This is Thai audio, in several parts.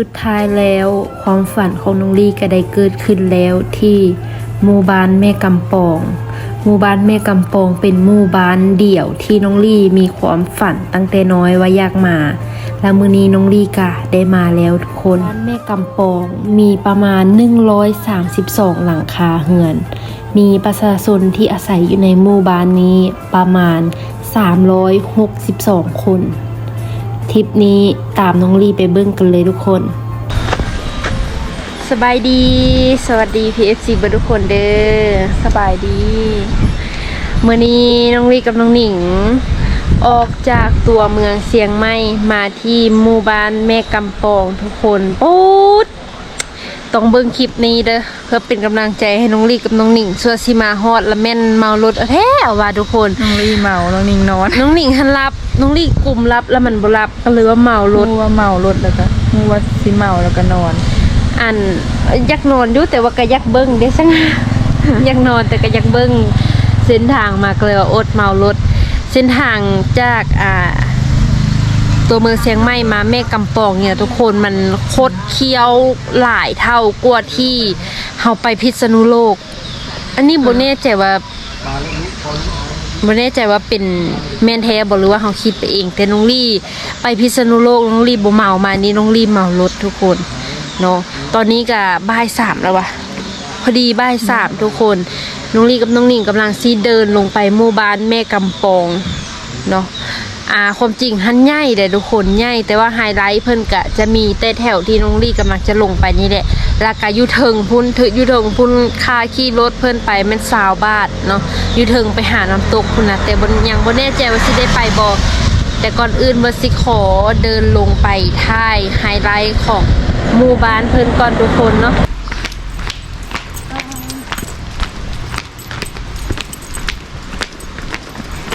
สุดท้ายแล้วความฝันของน้องลีก็ได้เกิดขึ้นแล้วที่หมู่บ้านแม่กำปองหมู่บ้านแม่กำปองเป็นหมู่บ้านเดี่ยวที่น้องลี่มีความฝันตั้งแต่น้อยว่าอยากมา และมื้อนี้น้องลี่ก็ได้มาแล้วทุกคนบ้านแม่กำปองมีประมาณ 132 หลังคาเฮือน มีประชาชนที่อาศัยอยู่ในหมู่บ้านนี้ประมาณ 362 คน ทริปนี้ตามน้องลีไปเบิ้งกันเลยทุกคน สบายดี สวัสดี PFC เบอร์ทุกคนเด้อสบายดีเมื่อนี้น้องลีกับน้องหนิง ออกจากตัวเมืองเชียงใหม่มาที่หมู่บ้านแม่กำปองทุกคนปุ๊ด ต้องเบิ้งคลิปนี้เด้อเพื่อเป็นกำลังใจให้น้องลีกับน้องหนิงส่วนสิมาฮอดและแม่นเมารถเอาแท้เอาว่าทุกคน น้องลี่เมาน้องนิงนอนน้องหนิงหันรับน้องลี่กลุ่มรับแล้วมันบ่รับก็เลยว่าเมารถมูว่าเมารถแล้วก็มูว่าสิเมาแล้วก็นอน อันอยากนอนอยู่แต่ว่าก็อยากเบิ้งเด้ซัง อยากนอนแต่ก็อยากเบิ้งเส้นทางมาก็เลยว่าอดเมารถ เส้นทางจากอ่า ตัวเมืองเชียงใหม่มาแม่กำปองเนี่ยทุกคนมันโคตรเคี้ยวหลายเท่ากว่าที่เฮาไปพิษณุโลก อันนี้บ่แน่ใจว่าบ่แน่ใจว่าเป็นแมนแท้บ่หรือว่าเฮาคิดไปเอง แต่น้องลี่ไปพิษณุโลกน้องลี่บ่เมามานี่น้องลี่เมารถทุกคนเนาะตอนนี้ก็บ่ายสามแล้ววะพอดีบ่ายสามทุกคนน้องลี่กับน้องหนิงกำลังซีเดินลงไปหมู่บ้านแม่กำปองเนาะ อ่าความจริงหันใหญ่เด้ทุกคนใหญ่แต่ว่าไฮไลท์เพิ่นก็จะมีแต่แถวที่น้องลี่กำลังจะลงไปนี่แหละแล้วก็อยู่เทิงพุ่นถึงอยูเทิงพุ่นค่าขี่รถเพิ่นไปแมัน20บาทเนาะยูเทิงไปหาน้ำตกพุ่นนะแต่บ่ยังบ่แน่ใจว่าสิได้ไปบ่แต่ก่อนอื่นบ่สิขอเดินลงไปท้ายไฮไลท์ของหมู่บ้านเพิ่นก่อนทุกคนเนาะ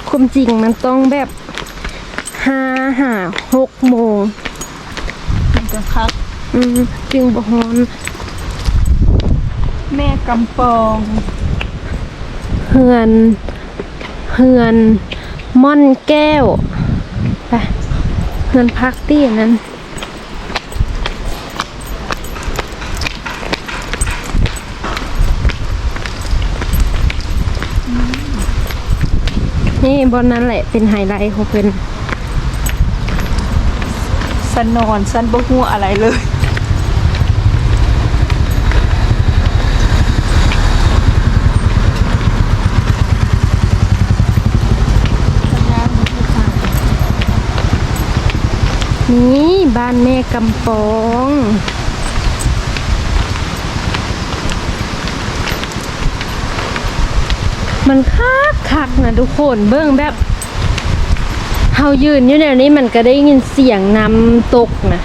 ความจริงมันต้องแบบ ห้าหาหกโมงมันจะพัก อืมจึงบ่ฮอน แม่กำปองเฮือนเฮือน ม่อนแก้ว ไปเฮือนพักที่นั้นนี่บนนั้นแหละเป็นไฮไลท์ของเพิ่นันนอนสันบ่ฮู้อะไรเลยนี่บ้านแม่กำปองมันคักคักนะทุกคนเบิ้องแบบายืนอยู่แนวนี้มันก็ได้ยินเสียงน้ำตกนะ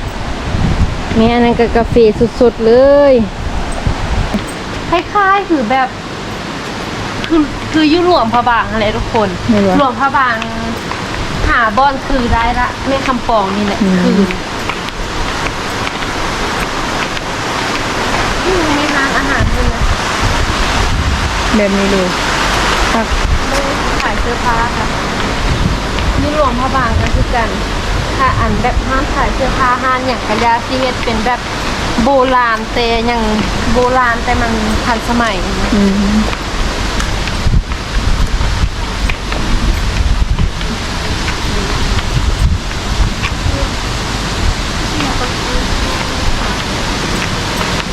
แม่อันนั้นก็กาแฟสุดๆเลยคล้ายๆคือแบบ คือคืออยุหลวงพระบางอะไรทุกคนไม่รู้หลวงพระบางหาบอนคือได้ละแม่คำปองนี่แหละอืมคือนี่มีร้านอาหารด้วยนะแบบนี้เลยพักไม่ได้ขายเสื้อผ้าค่ะ นี่หลวงพระบางก็คือกันถ้าอันแบบห้างขายเสื้อผ้าห้านอย่างกระยาซีเฮ็ดเป็นแบบโบราณแต่ยังโบราณแต่มันทันสมัยนะอืม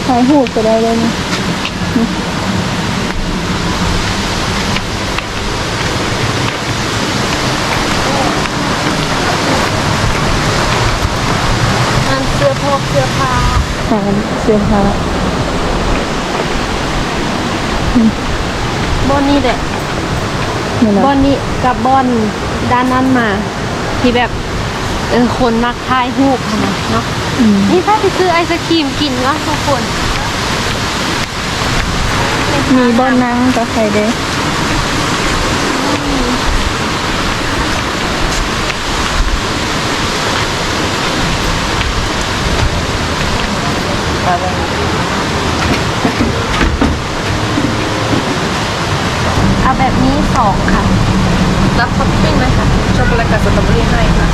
ถ่ายหูก็ได้เลยนะ มันเสื้อพวกเสื้อผ้าถ่ายเสื้อผ้าบอนนี่แหละนี่แหละบอนนี้กับบอนด้านนั้นมา ที่แบบเออคนมักถ่ายรูปอะนะเนาะอืมนี่ถ้าไปซื้อไอศครีมกินเนาะทุกคนมีบ่อนนั่งกับใครเด้ เอาแบบนี้สองค่ะ รับท็อปปิ้งไหมคะช็อกโกแลตกับสตรอเบอรี่ให้ค่ะ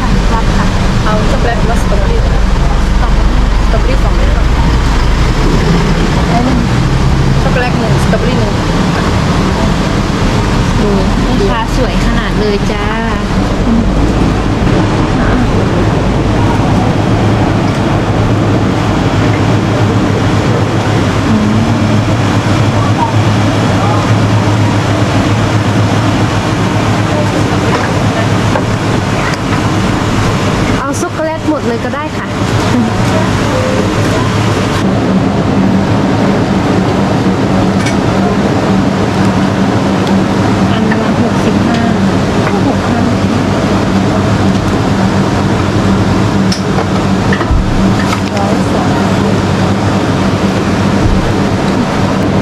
ค่ะรับค่ะเอาช็อกโกแลตและสตรอเบอรี่สองตรอเบอรี่สองเลยค่ะช็อกโกแลตหนึ่งสตรอเบอรี่หนึ่งดูแม่ค้าสวยขนาดเลยจ้าเอาช็อกโกแลตหมดเลยก็ได้ค่ะ อันละหกสิบห้าหกพัน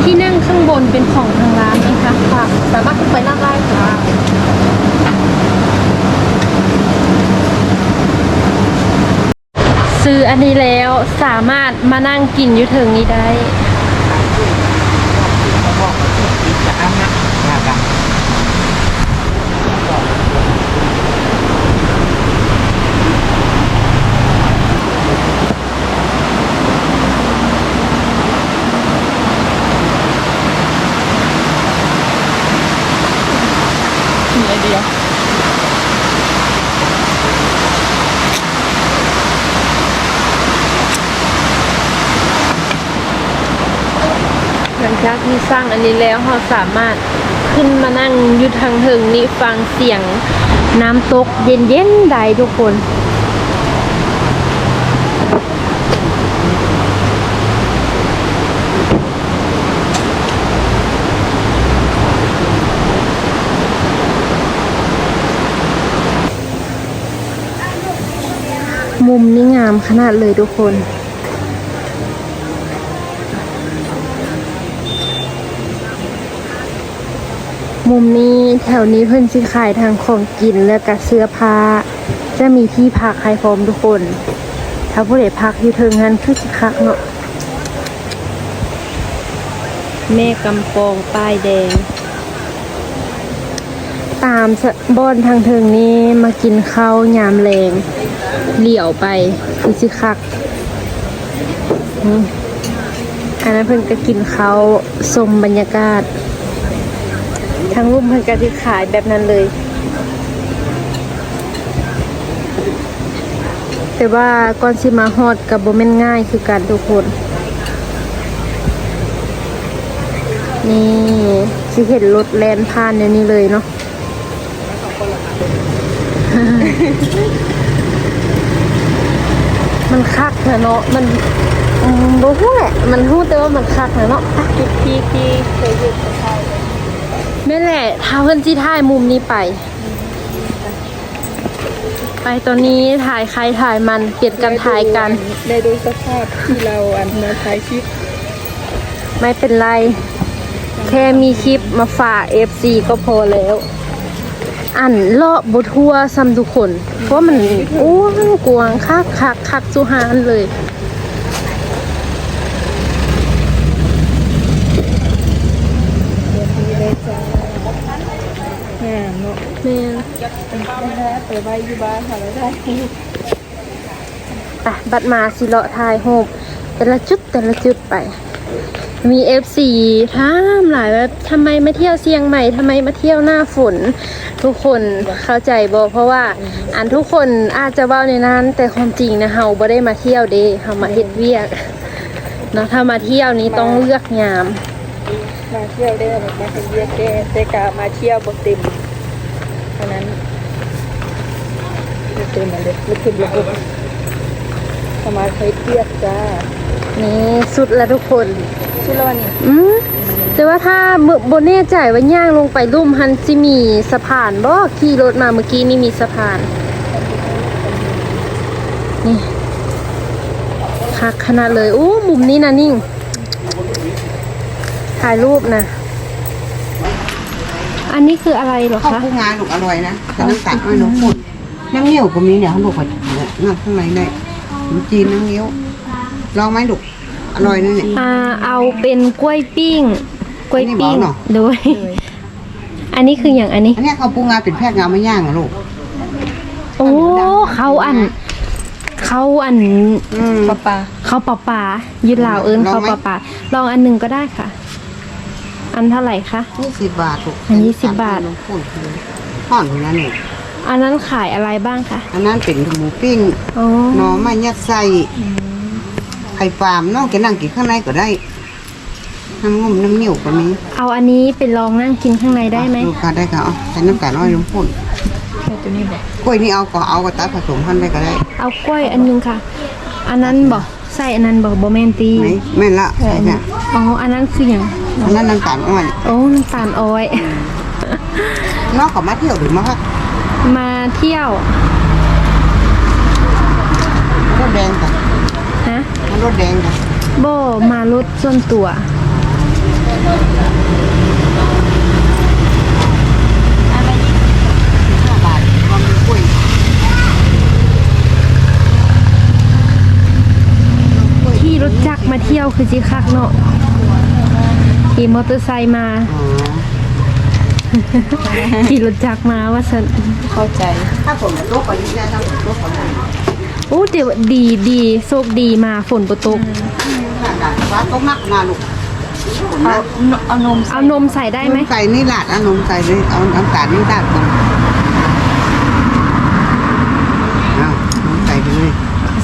ที่นั่งข้างบนเป็นของทางร้านไหมคะค่ะ สามารถขึ้นไปนั่งได้ค่ะ ซื้ออันนี้แล้วสามารถมานั่งกินอยู่เถิงนี้ได้ จากที่สร้างอันนี้แล้วเราสามารถขึ้นมานั่งอยู่ทางเถิงนี้ฟังเสียงน้ำตกเย็นๆได้ทุกคนมุมนี่งามขนาดเลยทุกคน มุมนี้แถวนี้เพิ่นสิขายทางของกินแล้วก็เสื้อผ้า จะมีที่พักให้พร้อมทุกคน ถ้าผู้ใดพักอยู่เทิงนั้นคือสิคักเนาะแม่กำปองป้ายแดง ตามสะบอนทางเทิงนี้มากินข้าวยามแรงเหลี่ยวไปคือสิคักนี่อันนั้นเพิ่นก็กินข้าวชมบรรยากาศ ทางรูปมันก็ที่ขายแบบนั้นเลย แต่ว่าก่อนสิมาฮอดกับโบแม่นง่ายคือการทุกคน นี่สิเห็นรถแลนผ่านในนี้เลยเนาะมันคักนะเนาะ มันบ่ฮู้แหละ มันฮู้แต่ว่ามันคักนะเนาะที่ที่ที่เคยอยู่กับใคร แม่แหละถ้าเพิ่อนสิถ่ายมุมนี้ไป ไปตอนนี้ถ่ายใครถ่ายมันเปลี่ยนกันถ่ายกัน ได้ดูสภาพที่เราอันมาถ่ายคลิป ไม่เป็นไร แค่มีคลิปมาฝาก FC ก็พอแล้ว อันเลาะบทัวซ้ำทุกคน เพราะมันอ้วนกวางคักคักคักสุหานเลย เดี๋ยวนี้ได้จ้างามเนาะ แม่เปิดใบอยู่บ้านค่ะแล้วได้ไปบัดมาสิเลาะถ่ายโฮมแต่ละจุดแต่ละจุดไป มี FC ถามหลายว่าทำไมมาเที่ยวเชียงใหม่ทำไมมาเที่ยวหน้าฝน ทุกคนเข้าใจบ่เพราะว่าอันทุกคนอาจจะเว้าในนั้น แต่ความจริงนะเฮาบ่ได้มาเที่ยวเด้เฮามาเฮ็ดเวียกเนาะถ้ามาเที่ยวนี้ต้องเลือกยาม มาเที่ยวได้มาเป็นเยียแกแต่กามาเที่ยวบนเต็มเท่านั้น ไม่เต็มอะไรไม่เต็มระบบสมาใช้เทียบจ้า นี่สุดแล้วทุกคน ชุดละวันนี้อืมแต่ว่าถ้าบ่บ่แน่ใจว่าย่างลงไปลุ่มหันสิมีสะพานบ่ขี่รถมาเมื่อกี้นี่มีสะพาน นี่คักขนาดเลยอู้มุมนี้นะนิ่ง ถ่ายรูปนะ อันนี้คืออะไรเหรอข้าวคะ ผู้งานลูกอร่อยนะแต่น้ำตาลไม่หนูพูด น้ำเงี้ยวก็มีเนี่ยเขาบอกว่าเนี่ยน้ำข้างในเนี่ยขนมจีนน้ำเงี้ยวลองไหมลูกอร่อยนะเนี่ย อ่าเอาเป็นกล้วยปิ้ง กล้วยปิ้งอันนี้บอกเนอะ โดย อันนี้คืออย่างอันนี้ อันเนี้ยข้าวผู้งานเป็นแพทย์งานไม่ย่างอะลูก โอ้เขาอัน เขาอันอืม ปลาปลาเขาปลาปลายืดลาวเอิญลองเขาไหมปลาปลาลองอันหนึ่งก็ได้ค่ะ อันเท่าไหร่คะ ยี่สิบบาทถูกอันนี้10บาท น้ำข้นเลยห่อนอยู่นะนี่ อันนั้นขายอะไรบ้างคะ อันนั้นเป็นหมูปิ้งอ๋อ หน่อไม้ยัดไส้ไข่ปลามน้องจะนั่งกินข้างในก็ได้น้ำงมน้ำเหนียวก็มีเอาอันนี้ไปลองนั่งกินข้างในได้ไหม ลูกค้าได้ค่ะเอาใส่น้ำตาลน้อยลงพ่นแค่ตัวนี้บอกกล้วยนี่เอาก็เอาก็ตัดผสมพันธุ์ได้ก็ได้เอากล้วยอันหนึงค่ะ อันนั้นบอกใส่อันนั้นบอกบอแมนตีไหมแม่นละใช่ค่ะอ๋อ อันนั้นคืออย่างอันนั้นน้ำตาลอ้อยโอ้น้ำตาลอ้อยน้องก็มาเที่ยวหรือมาพัก มาเที่ยวรถแดงค่ะฮะมารถแดงค่ะโบมารถส่วนตัว ห้าบาทรวมเป็นกล้วยที่รถจักรมาเที่ยวคือจิคักเนาะขี่มอเตอร์ไซค์มา อ๋อ ขี่รถจักรมาว่าสันเข้าใจ ถ้าผมเป็นโรคกว่านี้ได้ถ้าผมโรคกว่านี้โอ้เดี๋ยวดีดีโชคดีมาฝนปตกขนาดฟ้าต้องนักนาลูกเอาเอานมเอานมใส่ได้ไหมใส่นี่ลาดเอานมใส่เลยเอาน้ำตาลนี่ลาดก่อนเอานมใส่ไปเลย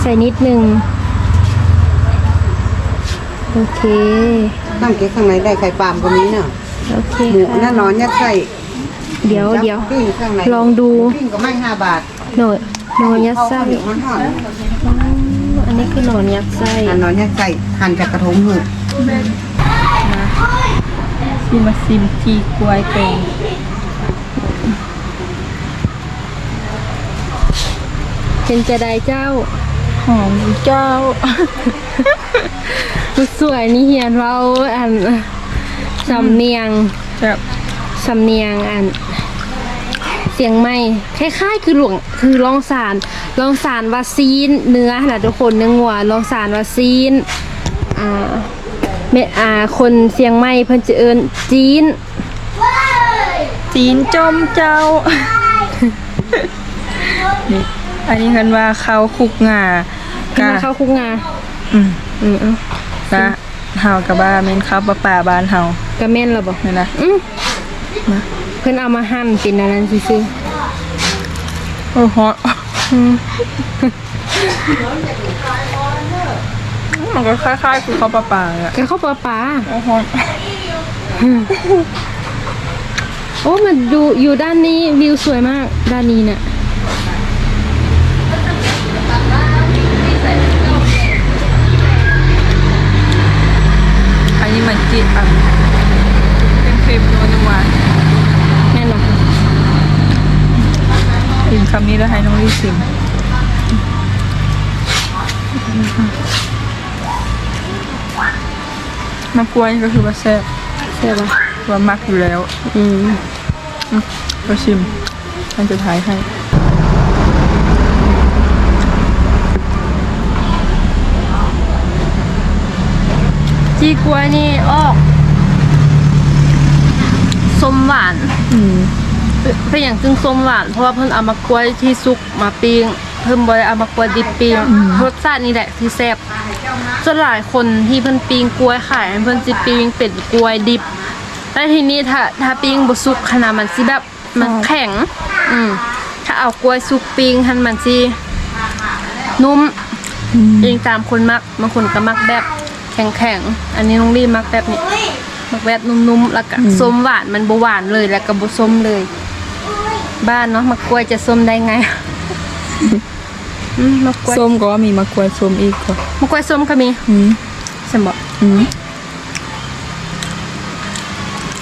ใส่นิดนึงโอเคตั้งเก๊กข้างในได้ไข่ปลามก็มีเนาะ โอเคหมูค่ะน่านอนยัดไส้เดี๋ยวเดี๋ยวปิ้งข้างในลองดูปิ้งก็ไม่ห้าบาทหน่อยหนอนยัดเขาไส้ข้าวเหนียวมันห่อนอันนี้คือหนอนยัดไส้อันนอนยัดไส้หั่นจากกระทงเหอะซิมาซิมทีกล้วยแกงเป็นจะได้เจ้า หอมเจ้าผู้สวยนี่เฮียนเราอัน สำเนียงแบบสำเนียงอัน เสียงไม่คล้ายๆ คือหลวงคือลองสารลองสารว่าซีน เนื้อนะทุกคนเนื้องัวลองสารว่าซีนอ่าเมอ่าคนเสียงไม่เพิ่นจะเอิ้นจีน จีนจมเจ้า นี่อันนี้กันว่าข้าวคลุกงาที่มาเข้าคุกงาอืมอืมเอากะเฮากับบ้าเม่นข้าวปลาป่าบ้านเฮา กระแม่นเราบอกนี่นะอืมเพิ่นเอามาหั่นเป็นอันนั้นซื่อโอ้ฮอตๆอืมมันก็คล้ายๆคือข้าวปลาป่าอะก็เข้าปลาปลาโอ้ฮอตโอ้มันดูอยู่ด้านนี้วิวสวยมากด้านนี้เนี่ยอันนี้มันจีอะเป็นคลิปนัวนัว แม่นบ่ พิมพ์คำนี้แล้วให้น้องรีซิมมากล้วยก็คือว่าแซ่บใช่ปะว่ามักอยู่แล้ว อืมอืมก็ชิมมันจะถ่ายให้จีกล้วยนี่ออกส้มหวาน อืม เป็นอย่างซึ่งส้มหวานเพราะว่าเพิ่นเอามากล้วยที่สุกมาปิ้งเพิ่มบ่ได้เอามากล้วยดิบปิ้งรสชาตินี่แหละที่แซ่บส่วนหลายคนที่เพิ่นปิ้งกล้วยขายเพิ่นสิปิ้งเป็นกล้วยดิบแต่ทีนี้ถ้าถ้าปิ้งบ่สุกขนาดมันสิแบบมันแข็ง อืมถ้าเอากล้วยสุกปิ้งหันมันสินุ่มเองตามคนมักบางคนก็มักแบบแข็งๆ อันนี้น้องรีมักแบบนี้มักแบบนุ่มๆ แล้วก็ส้มหวานมันบ่หวานเลยแล้วก็บ่ส้มเลย บ้านเนาะมะกล้วยจะส้มได้ไงอืมมะกล้วยส้มก็มีมะกล้วยส้มอีกค่ะมะกล้วยส้มก็มีอืมใช่บ่อืม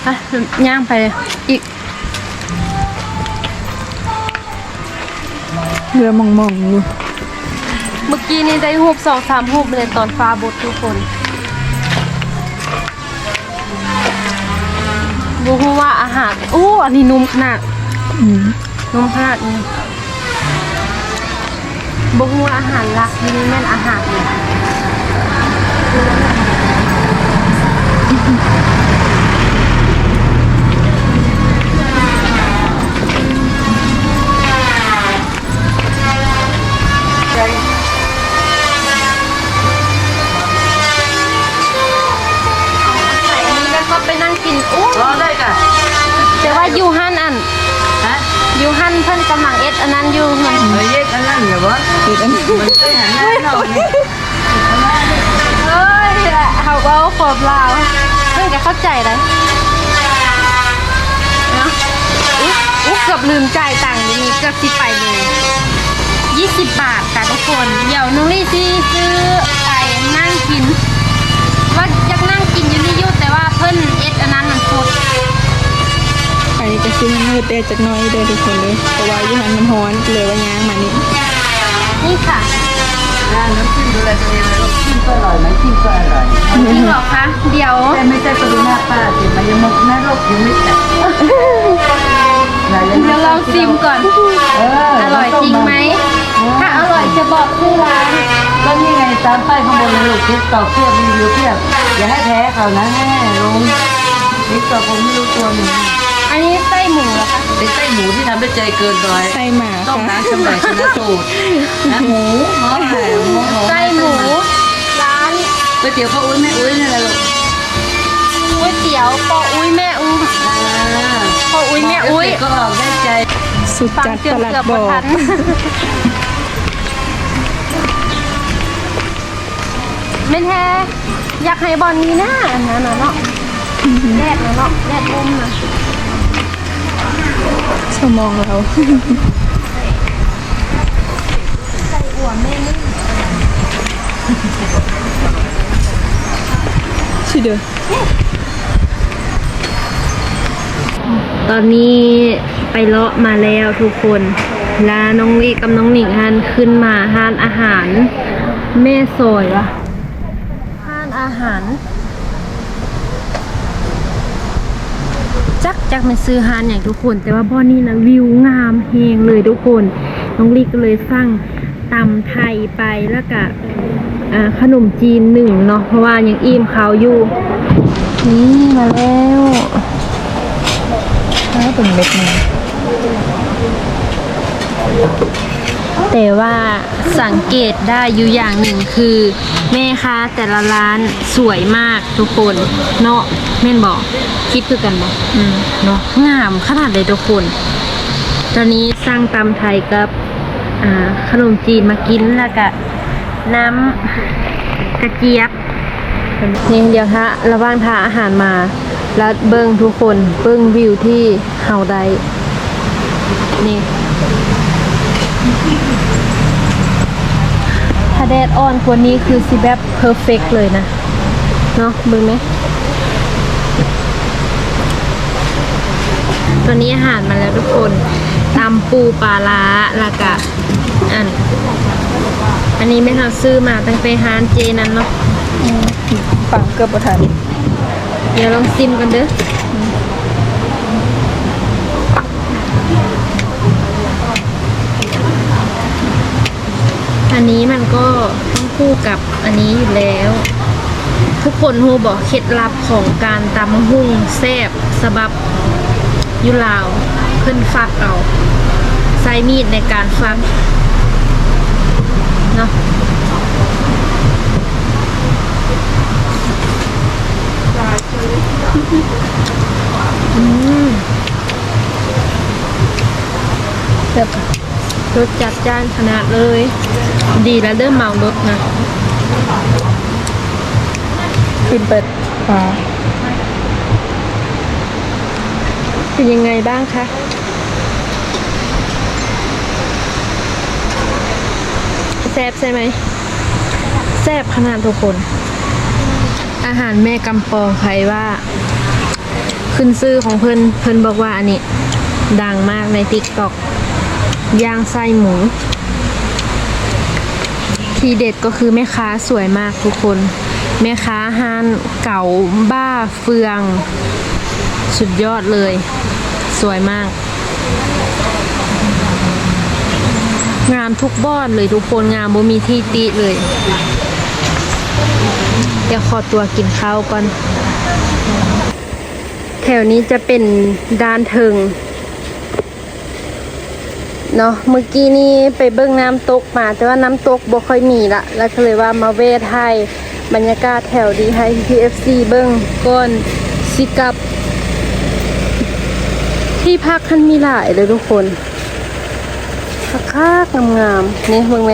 อะย่างไปอีกเรือมองมองๆอยู่เมื่อกี้นี่ได้รูปสองสามรูปเลยตอนฟ้าบดทุกคนบูฮู้ว่าอาหารโอ้อันนี้นุ่มขนาดอืม นมขนาดนี้บูฮู้ว่าอาหารหลักนี่แม่นอาหารเนี่ย เฮ้ยเย็ดอันนั้นอย่าวะติดอันนี้มันไปหันหน้าหน่อยนี่เอ้ยเขาเอาขอบลาวเพิ่งจะเข้าใจเลยเนาะอุ๊ยอุ๊ยเกือบลืมจ่ายตังค์เดี๋ยวนี้เกือบสิไปเลย20บบาทค่ะทุกคน เดี๋ยวน้องลี่ที่ซื้อไปนั่งกิน ว่าอยากนั่งกินอยู่นี่อยุแต่ว่าเพิ่นเอ็ดอันนั้นมันสด ไปก็ซื้อมืดเด้จักหน้อยเด้อทุกคนเลยเพราะว่าอยู่หันมันร้อนเลยว่าย่างมานี่นี่ค่ะน้ำจิ้มดูแลตัวเองเลยลูกจิ้มก็อร่อยไหมจิ้มก็อร่อยจริงเหรอคะ เดี๋ยวแต่ไม่ใช่กระดูกหน้าป้าสิมันยังมุกหน้าโรคยังไม่แตกไหนเดี๋ยวลองซิมก่อนเอออร่อยจริงไหม ถ้าอร่อยจะบอกชื่อร้านก็นี่ไงตามป้ายข้างบนเลยลูกทิกตอกเพียบรีวิวเพียบอย่าให้แพ้เขานะแม่ลุงทิกตอกผมไม่รู้ตัวหนึ่ง อันนี้ไส้หมูเหรอคะเป็นไส้หมูที่ทำด้วยใจเกินร้อยไส้หมาต้มค่ะน้ำชำแหละชนะสูตรนะหมูหม้อแหมหมูไส้หมูร้านก๋วยเตี๋ยวพ่ออุ้ยแม่อุ้ยนี่แหละลูกก๋วยเตี๋ยวปออุ้ยแม่อุ้มอ่าปออุ้ยแม่อุ้ยก็ออกได้ใจสุดฟังจัดเกืตอบลาดเกือบบ่บ่อทันไม่แท้อยากให้บอลนี้นะอันนั้นน่ะเนาะแดดนะเนาะแดดอุ้มนะ สมองเราชิเด้อตอนนี้ไปเลาะมาแล้วทุกคนแลาน้องวิกับน้องหนิงฮันขึ้นมาห้านอาหาร แม่สวยวะห้านอาหาร จักจักมันซื้อฮานอย่างทุกคน แต่ว่าบ่อนี้นะวิวงามเฮงเลยทุกคน น้องลีก็เลยสั่งตำไทยไปแล้วก็อ่าขนมจีนหนึ่งเนาะเพราะว่ายังอิ่มเขาวอยู่นี่มาแล้วถ้าเป็นเม็ดมัน แต่ว่าสังเกตได้อยู่อย่างหนึ่งคือ แม่ค้าแต่ละร้านสวยมากทุกคนเนาะแม่นบอกคิดคือกันบอกอืมเนาะงามขนาดเลยทุกคน ตอนนี้สร้างตำไทยกับอ่าขนมจีนมากินแล้วก็น้ำกระเจี๊ยบนี่เดี๋ยวฮะระหว่างทานอาหารมา แล้วเบิ้งทุกคนเบิ้งวิวที่เฮาได้นี่ ถ้า แดดอ่อนกว่านี้คือสิแบบเพอร์เฟกเลยนะ เนาะเบิ่งไหมตอนนี้อาหารมาแล้วทุกคนตำปูปลาล้าแล้วก็อัน อันนี้ไม่ทำซื้อมาตั้งแต่ฮานเจนั้นเนาะปังเกือบบ่ทันเดี๋ยวลองซิมกันเด้อ อันนี้มันก็ต้องคู่กับอันนี้อยู่แล้ว ทุกคนฮูบอกเคล็ดลับของการตำหุ่งแซบสบับยุลาวขึ้นฟักเอาใช้มีดในการฟักเนาะแบบรสจัดจ้านขนาดเลย ดีแล้วเริ่มเมารถนะขึ้นเปิดฟ้าเป็นยังไงบ้างคะแซบใช่ไหมแซบขนาดทุกคน อาหารแม่กำปองใครว่า ขึ้นซื้อของเพิ่นเพิ่นบอกว่าอันนี้ ดังมากในติ๊กต็อกย่างไส้หมู ทีเด็ดก็คือแม่ค้าสวยมากทุกคน แม่ค้าห้านเก่าบ้าเฟือง สุดยอดเลย สวยมาก งามทุกบอนเลยทุกคนงามบ่มีที่ติเลย เดี๋ยวขอตัวกินข้าวก่อน แถวนี้จะเป็นด้านเทิง เนาะเมื่อกี้นี้ไปเบิ้งน้ำตกมา แต่ว่าน้ำตกบ่ค่อยมีละแล้วก็เลยว่ามาเวทให้บรรยากาศแถวดีให้ PFC เบิ้งก่อนสิกับ ที่พักท่านมีหลายเลยทุกคนคักๆงามๆนี่มึงไหม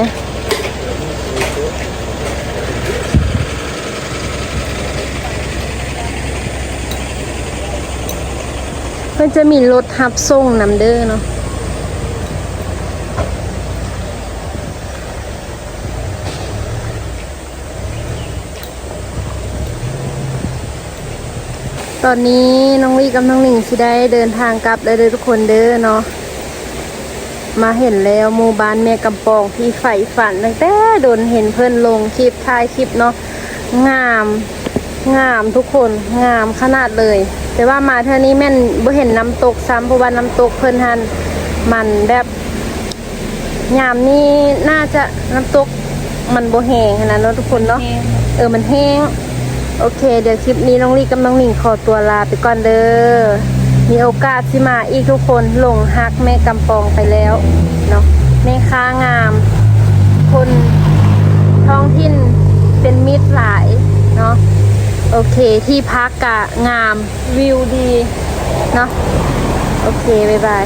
เพิ่นจะมีรถฮับส่งนำเด้อเนาะ ตอนนี้น้องลี่กับน้องหนิงสิได้เดินทางกลับแล้วเด้อทุกคนเด้อเนาะมาเห็นแล้วหมู่บ้านแม่กำปองที่ใฝ่ฝันตั้งแต่โดนเห็นเพื่อนลงคลิปถ่ายคลิปเนาะงามงามทุกคนงามขนาดเลย แต่ว่ามาเท่านี้แม่นบ่เห็นน้ำตกซ้ำเพราะว่าน้ำตกเพิ่นหันมันแบบยามนี้น่าจะน้ำตกมันบ่แห้งขนาดนั้นเนาะทุกคนเนาะเออมันแห้ง โอเค เดี๋ยวคลิปนี้น้องลี่กับน้องหนิงขอตัวลาไปก่อนเด้อ มีโอกาสที่มาอีกทุกคนหลงฮักแม่กำปองไปแล้วเนาะแม่ค้างาม คนท้องถิ่นเป็นมิตรหลายเนาะโอเคที่พักกะงามวิวดีเนาะโอเค บ๊ายบาย